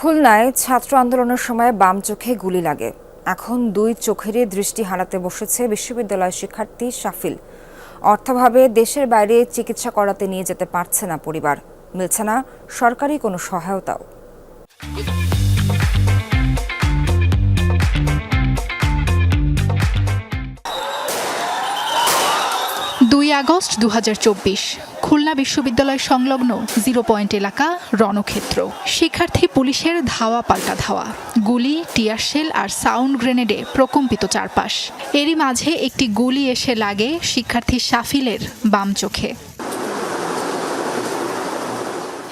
খুলনায় ছাত্র আন্দোলনের সময় বাম চোখে গুলি লাগে। এখন দুই চোখেরই দৃষ্টি হারাতে বসেছে বিশ্ববিদ্যালয় শিক্ষার্থী শাফিল। অর্থাভাবে দেশের বাইরে চিকিৎসা করাতে নিয়ে যেতে পারছে না পরিবার। মিলছে না সরকারি কোনো সহায়তাও। দুই আগস্ট দু হাজার চব্বিশ। খুলনা বিশ্ববিদ্যালয় সংলগ্ন জিরো পয়েন্ট এলাকা রণক্ষেত্র। শিক্ষার্থী পুলিশের ধাওয়া পাল্টা ধাওয়া। গুলি টিয়ারশেল আর সাউন্ড গ্রেনেডে প্রকম্পিত চারপাশ। এরই মাঝে একটি গুলি এসে লাগে শিক্ষার্থী শাফিলের বাম চোখে।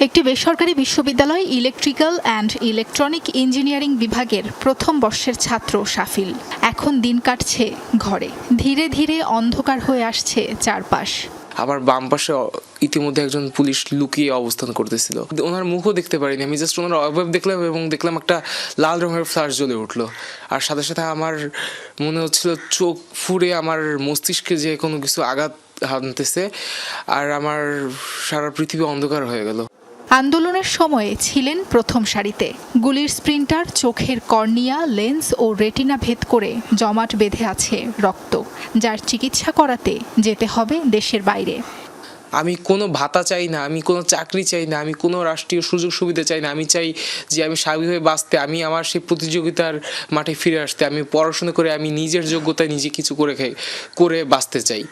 একটি বেসরকারি বিশ্ববিদ্যালয় ইলেকট্রিক্যাল অ্যান্ড ইলেকট্রনিক ইঞ্জিনিয়ারিং বিভাগের প্রথম বর্ষের ছাত্র শাফিল। এখন দিন কাটছে ঘরে। ধীরে ধীরে অন্ধকার হয়ে আসছে চারপাশ। আবার বাম পাশে ইতিমধ্যে একজন পুলিশ লুকিয়ে অবস্থান করতেছিল। ওনার মুখও দেখতে পারিনি। আমি জাস্ট ওনার অভাব দেখলাম এবং দেখলাম একটা লাল রঙের ফ্লাশ জ্বলে উঠল। আর সাথে সাথে আমার মনে হচ্ছিল চোখ ফুরে আমার মস্তিষ্কে যে কোনো কিছু আঘাত হানতেছে। আর আমার সারা পৃথিবী অন্ধকার হয়ে গেল। আন্দোলনের সময়ে ছিলেন প্রথম সারিতে। গুলির স্প্রিন্টার, চোখের কর্নিয়া, লেন্স ও রেটিনা ভেদ করে জমাট বেঁধে আছে রক্ত, যার চিকিৎসা করাতে যেতে হবে দেশের বাইরে। আমি কোনো ভাতা চাই না, আমি কোনো চাকরি চাই না, আমি কোনো রাষ্ট্রীয় সুযোগ সুবিধা চাই না। আমি চাই যে আমি স্বাভাবিক হয়ে বাঁচতে, আমি আমার সেই প্রতিযোগিতার মাঠে ফিরে আসতে, আমি পড়াশোনা করে আমি নিজের যোগ্যতায় নিজে কিছু করে খাই, করে বাঁচতে চাই।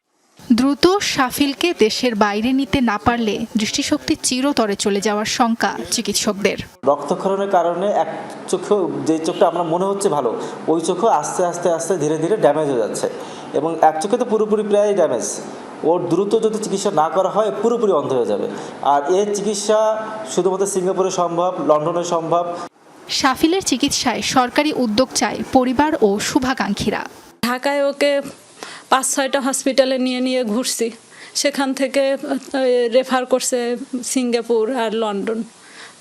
দ্রুত শাফিলকে দেশের বাইরে নিতে না পারলে দৃষ্টিশক্তি চিরতরে চলে যাওয়ার শঙ্কা চিকিৎসকদের। রক্তক্ষরণের কারণে এক চোখেও যে চোখটা আমরা মনে হচ্ছে ভালো ওই চোখও আস্তে আস্তে আস্তে ধীরে ধীরে ড্যামেজ হয়ে যাচ্ছে। এবং এক চোখে তো পুরোপুরি প্রায় ড্যামেজ ওর দ্রুত যদি চিকিৎসা না করা হয় পুরোপুরি অন্ধ হয়ে যাবে। আর এর চিকিৎসা শুধুমাত্র সিঙ্গাপুরে সম্ভব লন্ডনে সম্ভব। শাফিলের চিকিৎসায় সরকারি উদ্যোগ চায় পরিবার ও শুভাকাঙ্ক্ষীরা। ঢাকায় ওকে পাঁচ ছয়টা হসপিটালে নিয়ে নিয়ে ঘুরছি। সেখান থেকে রেফার করছে সিঙ্গাপুর আর লন্ডন।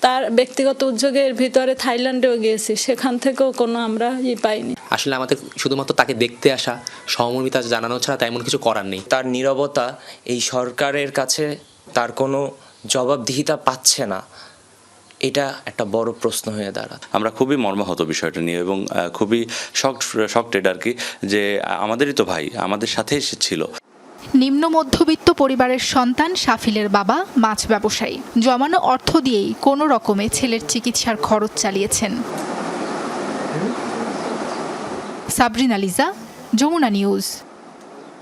তার ব্যক্তিগত উদ্যোগের ভিতরে থাইল্যান্ডেও গিয়েছি। সেখান থেকেও কোনো আমরা ই পাইনি। আসলে আমাদের শুধুমাত্র তাকে দেখতে আসা সহমর্মিতা জানানো ছাড়া তেমন কিছু করার নেই। তার নীরবতা এই সরকারের কাছে তার কোনো জবাবদিহিতা পাচ্ছে না। এটা একটা বড় প্রশ্ন হয়ে দাঁড়ায় আমরা খুবই মর্মাহত বিষয়টা নিয়ে এবং খুবই শক শকটেড আর কি যে আমাদেরই তো ভাই আমাদের সাথে সে ছিল। নিম্ন মধ্যবিত্ত পরিবারের সন্তান শাফিলের বাবা মাছ ব্যবসায়ী। জমানো অর্থ দিয়েই কোনো রকমে ছেলের চিকিৎসার খরচ চালিয়েছেন। সাবরিনা লিজা যমুনা নিউজ।